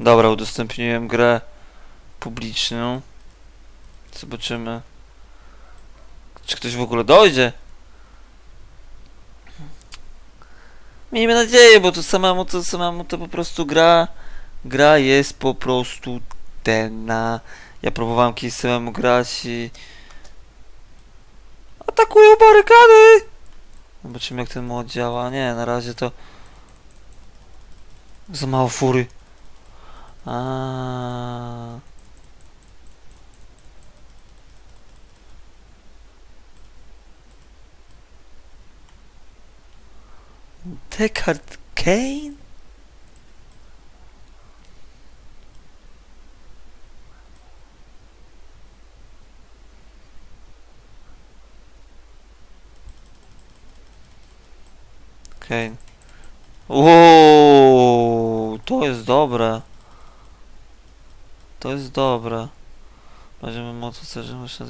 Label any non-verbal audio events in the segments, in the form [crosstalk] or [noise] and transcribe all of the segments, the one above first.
Dobra, udostępniłem grę publiczną. Zobaczymy. Czy ktoś w ogóle dojdzie? Miejmy nadzieję, bo to samemu to samemu to po prostu gra. Gra jest po prostu tenna. Ja próbowałem kiedyś samemu grać i... Atakują barykady! Zobaczymy jak ten mod działa. Nie, na razie to... Za mało fury. A. Deckard Kane? Kane. Uuu, to jest dobre. To jest dobre. Będziemy motocerze muszę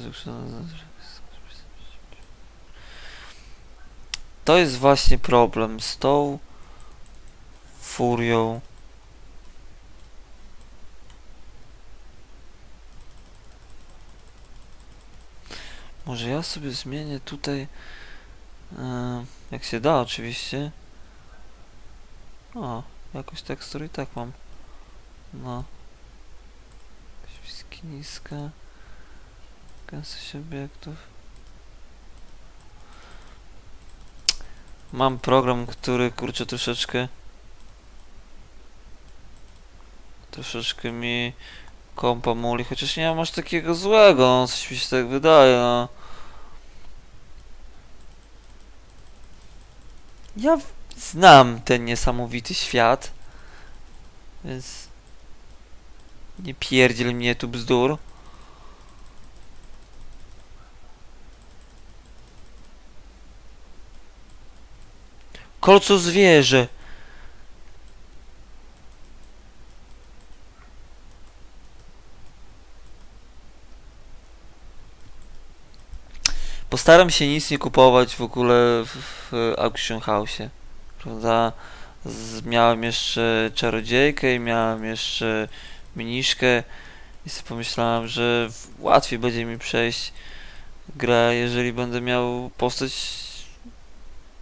To jest właśnie problem z tą furią. Może ja sobie zmienię tutaj, e, jak się da oczywiście. O, jakoś tekstur i tak mam. No. Świski niska. Gęstość obiektów. Mam program, który kurczę troszeczkę troszeczkę mi kompa muli, chociaż nie mam aż takiego złego, no, coś mi się tak wydaje, no. Ja znam ten niesamowity świat, więc nie pierdziel mnie tu bzdur. Kolco zwierzę. Postaram się nic nie kupować w ogóle w, w Auction House, prawda? Z, miałem jeszcze czarodziejkę i miałem jeszcze miniszkę i sobie pomyślałem, że łatwiej będzie mi przejść grę, jeżeli będę miał postać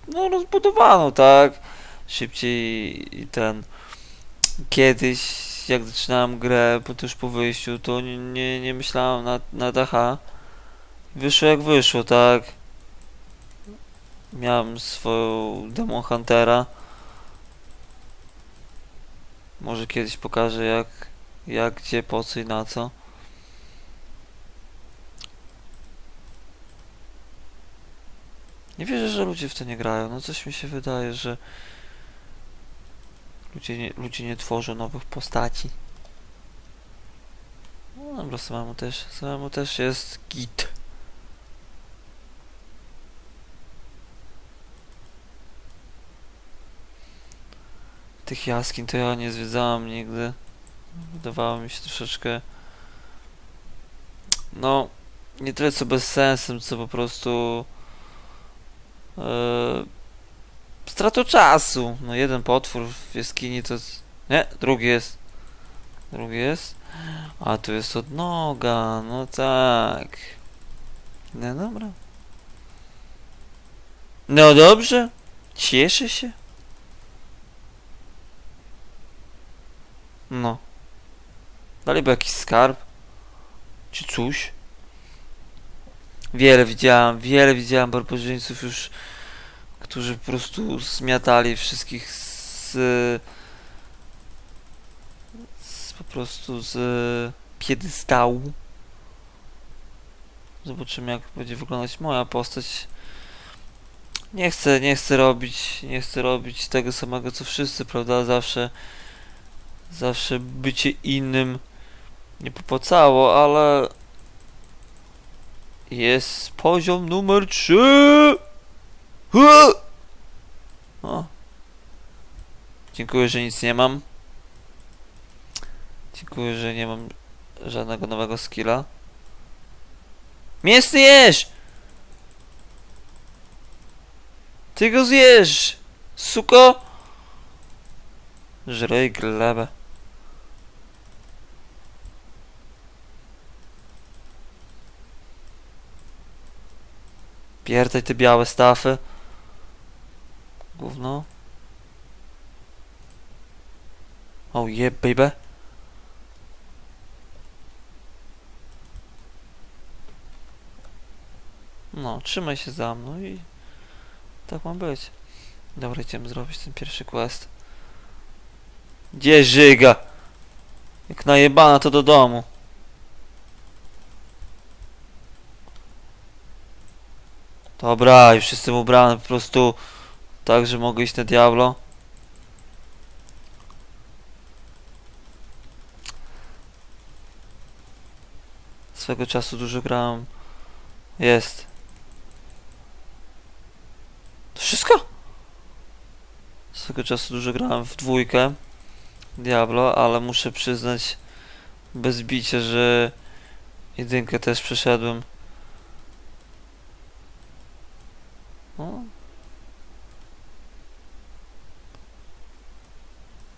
no rozbudowaną, tak? Szybciej i ten kiedyś jak zaczynałem grę, po już po wyjściu, to nie, nie, nie myślałem na, na DH. Wyszło jak wyszło, tak? Miałem swoją Demon Huntera. Może kiedyś pokażę jak, jak, gdzie, po co i na co. Nie wierzę, że ludzie w to nie grają. No coś mi się wydaje, że ludzie nie, ludzie nie tworzą nowych postaci. No dobra, samemu też, samemu też jest git. Tych jaskiń to ja nie zwiedzałem nigdy. Wydawało mi się troszeczkę no nie tyle co bez sensem, co po prostu stratą czasu. No jeden potwór w jaskini to... Nie, drugi jest. Drugi jest. A tu jest odnoga, no tak. No dobra. No dobrze. Cieszę się. No. Daliby jakiś skarb. Czy coś. Wiele widziałem, wiele widziałem barbarzyńców już, którzy po prostu zmiatali wszystkich z, z po prostu z piedestału. Zobaczymy jak będzie wyglądać moja postać. Nie chcę, nie chcę robić, nie chcę robić tego samego co wszyscy, prawda? Zawsze, zawsze bycie innym nie popłacało, ale jest poziom numer 3. O. Dziękuję, że nic nie mam. Dziękuję, że nie mam żadnego nowego skilla. Mięsny jesz! Ty go zjesz! Suko! Żrej glebę. Spierdaj te białe stafy. Gówno. Oh yeah, baby. No, trzymaj się za mną i tak ma być. Dobra, idziemy zrobić ten pierwszy quest. Gdzie żyga? Jak najebana to do domu. Dobra, już jestem ubrany po prostu tak, że mogę iść na Diablo. Swego czasu dużo grałem. Jest. To wszystko? Swego czasu dużo grałem w dwójkę Diablo, ale muszę przyznać bez bicia, że jedynkę też przeszedłem. O.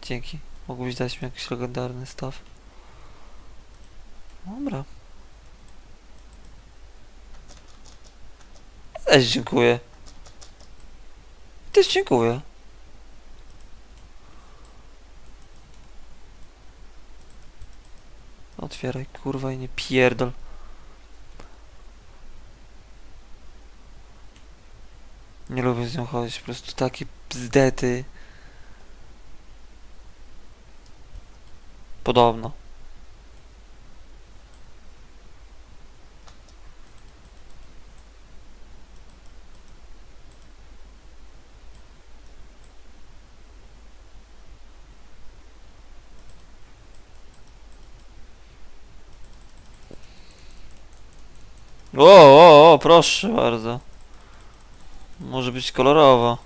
Dzięki. Mógłbyś dać mi jakiś legendarny staw. Dobra. Też dziękuję. Też dziękuję. Otwieraj, kurwa, i nie pierdol. Nie lubię z nią chodzić, po prostu takie bzdety. Podobno. O, o, o, proszę bardzo. Może być kolorowo.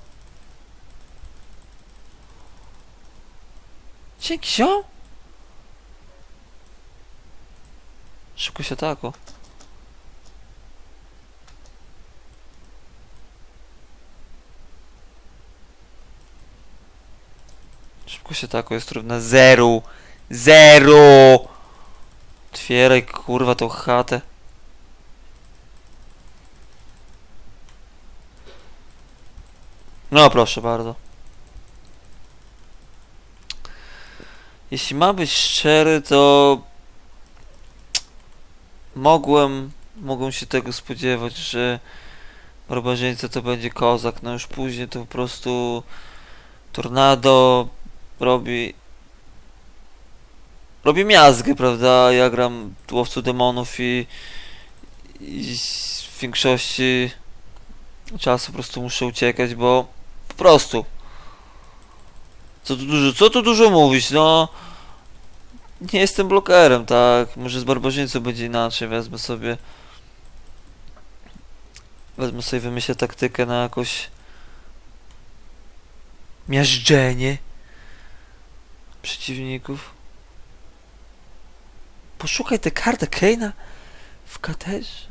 Dzięki. Szybko się tako. Szybko się tako jest równa zeru. Zero! Otwieraj kurwa tą chatę. No proszę bardzo. Jeśli ma być szczery, to mogłem, mogłem się tego spodziewać, że barbarzyńca to będzie kozak. No już później to po prostu tornado robi robi miazgę, prawda? Ja gram łowcu demonów i, i w większości czasu po prostu muszę uciekać, bo po prostu. Co tu dużo, co tu dużo mówić, no. Nie jestem blokerem, tak. Może z barbarzyńcą będzie inaczej, wezmę sobie. Wezmę sobie, wymyślę taktykę na jakoś. Miażdżenie. Przeciwników. Poszukaj tę kartę Keina w katedrze.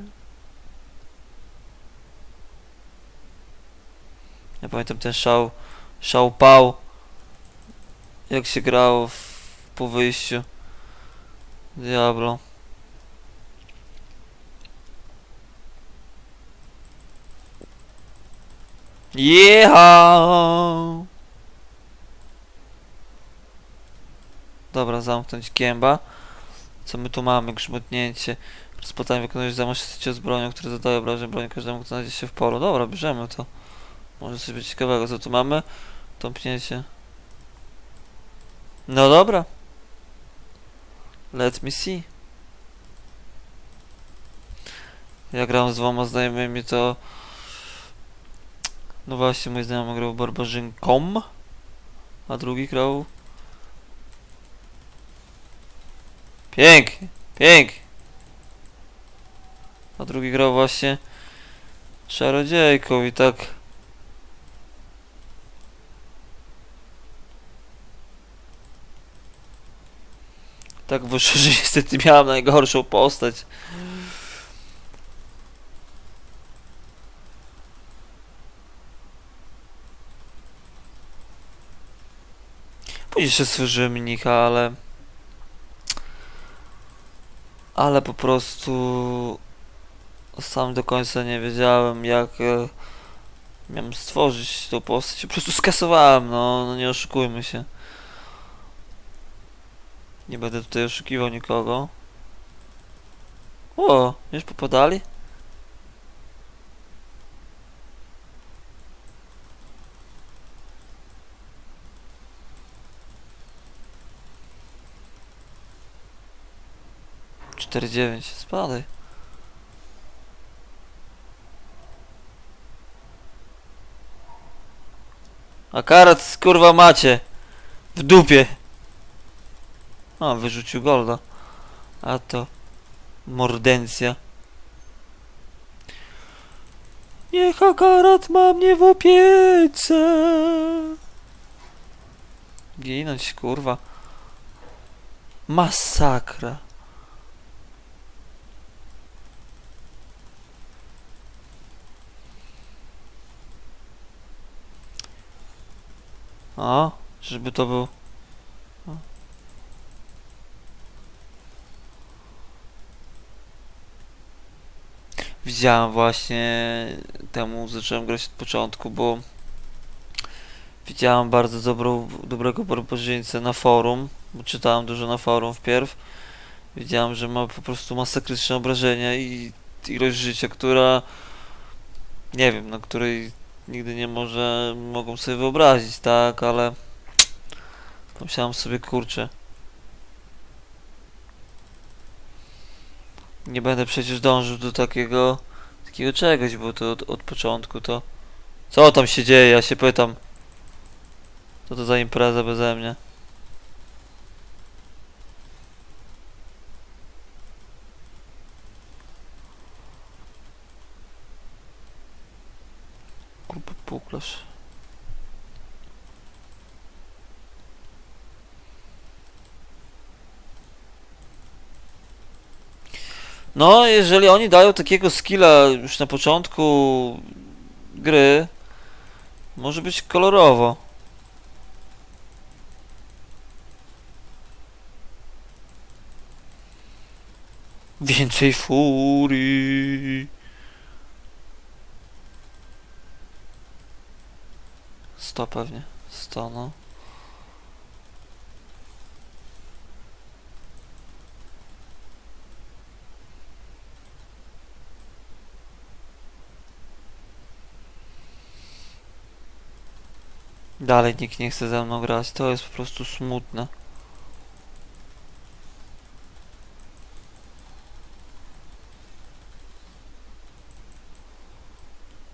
Ja pamiętam ten szał, szał pał, jak się grało w, po wyjściu. Diablo. Jechał! Dobra, zamknąć gęba. Co my tu mamy? Grzmotnięcie. Rozpoznanie wykonujesz zamaszczycie z bronią, które zadaje obrażeń broni każdemu, kto znajdzie się w polu. Dobra, bierzemy to. Może coś być ciekawego. Co tu mamy? Tąpnięcie. No dobra. Let me see. Ja grałem z dwoma znajomymi, to... No właśnie, mój znajomy grał barbarzynką, a drugi grał... Pięknie, pięknie. A drugi grał właśnie czarodziejką i tak... Tak wyszło, że niestety miałem najgorszą postać. Później jeszcze stworzyłem mnika, ale... Ale po prostu... sam do końca nie wiedziałem jak e, miałem stworzyć tą postać. Po prostu skasowałem, no, no nie oszukujmy się. Nie będę tutaj oszukiwał nikogo. O, już popadali? Cztery dziewięć, spadaj. A karat kurwa macie. W dupie. A, wyrzucił golda. A to mordencja. Niech akarat ma mnie w opiece. Ginąć, kurwa. Masakra. O, żeby to był. Widziałem właśnie temu zacząłem grać od początku, bo widziałem bardzo dobrą, dobrego barbarzyńcę na forum, bo czytałem dużo na forum wpierw. Widziałem, że ma po prostu masakryczne obrażenia i ilość życia, która nie wiem, na której nigdy nie może mogą sobie wyobrazić, tak, ale pomyślałem sobie, kurczę. Nie będę przecież dążył do takiego takiego czegoś, bo to od, od początku to co tam się dzieje, ja się pytam. Co to za impreza beze mnie? No, jeżeli oni dają takiego skilla już na początku gry, może być kolorowo. Więcej furii. Sto pewnie. Sto, no. Dalej nikt nie chce ze mną grać. To jest po prostu smutne.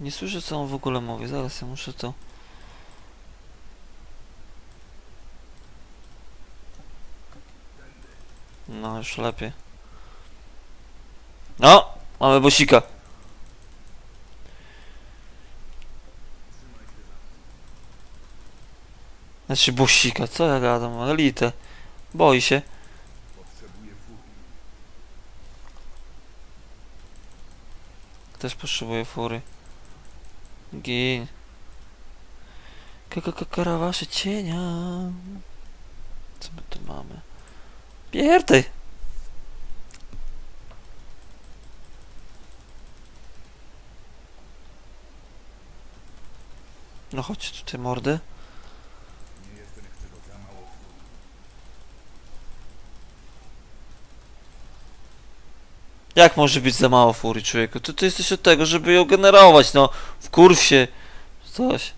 Nie słyszę co on w ogóle mówi. Zaraz ja muszę to... No, już lepiej. No! Mamy bosika. Znaczy bosika, co ja gadam? Elitę. Boi się. Też potrzebuje fury. Gin. Karawasze cienia. Co my tu mamy? Pierdej. No chodź tutaj mordy. Jak może być za mało furii, człowieku? To ty jesteś od tego, żeby ją generować, no. Wkurw się. Coś.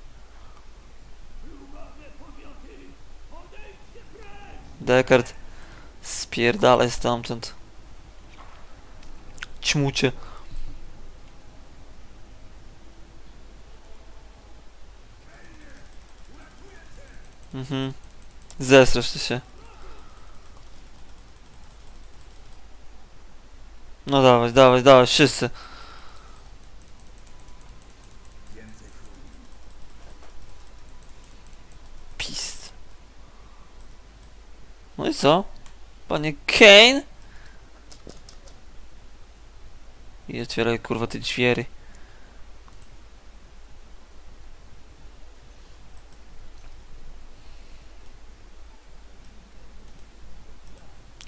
Dekard. Spierdalaj stamtąd. Ćmucie. Mhm. Zesrasz ty się. No dawaj, dawaj, dawaj, wszyscy. Pist. No i co? Panie Kane? I otwieraj kurwa te drzwiery.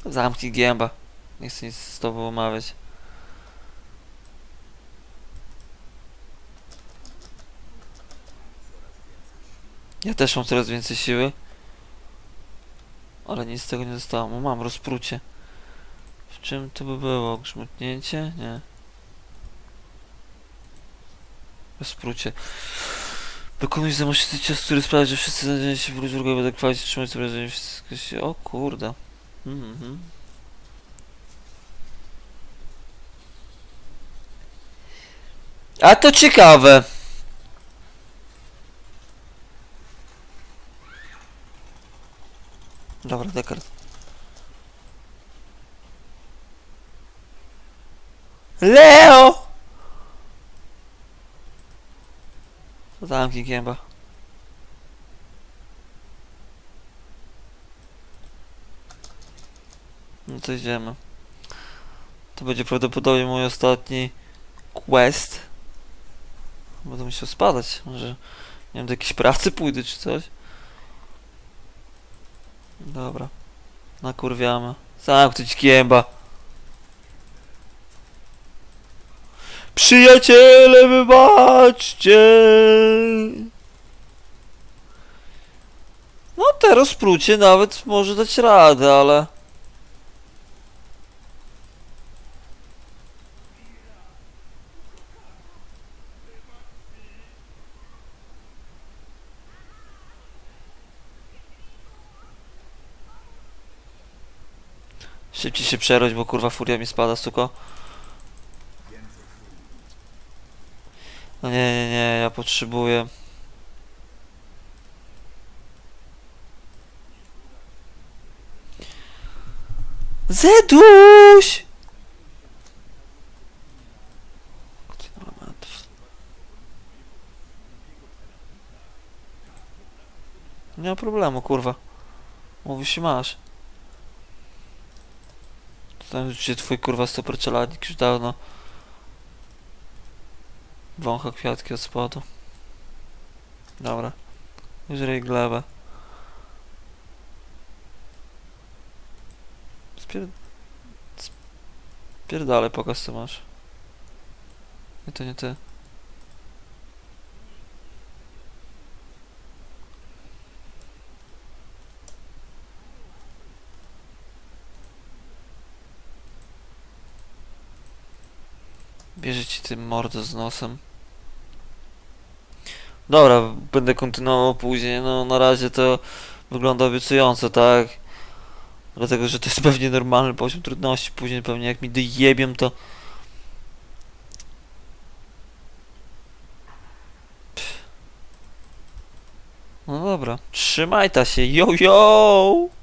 Zamknij gęba. Nie chcę nic z tobą omawiać. Ja też mam coraz więcej siły. Ale nic z tego nie dostałem. O, mam rozprucie. W czym to by było? Grzmotnięcie? Nie. Rozprucie. Dokonuj zamocnicy cios, który sprawia, że wszyscy znajdziemy się w wróć wrogowie, tak chwalić, trzymać sobie, że wszystko się... O kurde. Mhm. Mm A to ciekawe. Dobra, Descartes. Leo! Zamknij gęba. No to idziemy. To będzie prawdopodobnie mój ostatni quest. Musiał spadać. Może nie wiem, do jakiejś pracy pójdę czy coś. Dobra. Nakurwiamy. Zamknąć gęba. Przyjaciele, wybaczcie! No teraz sprócie nawet może dać radę, ale... Szybciej się przerość, bo kurwa furia mi spada, suko. No nie, nie, nie, ja potrzebuję. Zeduś! Nie ma problemu, kurwa. Mówi się masz. Znam się twój kurwa super już dawno. Wącha kwiatki od spodu. Dobra. Żryj glebę. Spier... Spierdalaj, pokaż co masz. Nie, to nie ty. Bierze ci tym mordę z nosem. Dobra, będę kontynuował później. No na razie to wygląda obiecująco, tak? Dlatego, że to jest [laughs] pewnie normalny poziom trudności. Później pewnie jak mi dojebią to... Pff. No dobra, trzymaj ta się, yo yo!